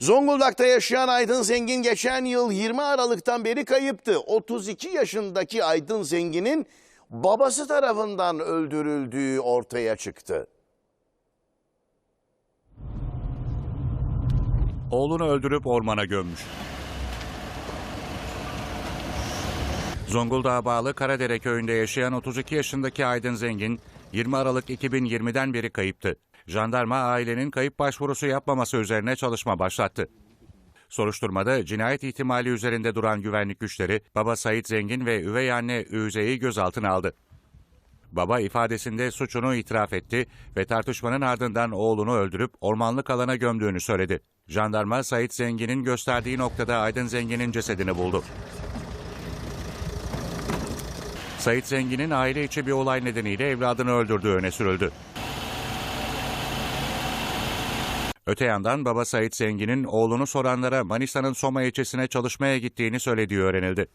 Zonguldak'ta yaşayan Aydın Zengin geçen yıl 20 Aralık'tan beri kayıptı. 32 yaşındaki Aydın Zengin'in babası tarafından öldürüldüğü ortaya çıktı. Oğlunu öldürüp ormana gömmüş. Zonguldak'a bağlı Karadere köyünde yaşayan 32 yaşındaki Aydın Zengin 20 Aralık 2020'den beri kayıptı. Jandarma ailenin kayıp başvurusu yapmaması üzerine çalışma başlattı. Soruşturmada cinayet ihtimali üzerinde duran güvenlik güçleri baba Sait Zengin ve üvey anne Üze'yi gözaltına aldı. Baba ifadesinde suçunu itiraf etti ve tartışmanın ardından oğlunu öldürüp ormanlık alana gömdüğünü söyledi. Jandarma Sait Zengin'in gösterdiği noktada Aydın Zengin'in cesedini buldu. Sait Zengin'in aile içi bir olay nedeniyle evladını öldürdüğü öne sürüldü. Öte yandan baba Sait Zengin'in oğlunu soranlara Manisa'nın Soma ilçesine çalışmaya gittiğini söylediği öğrenildi.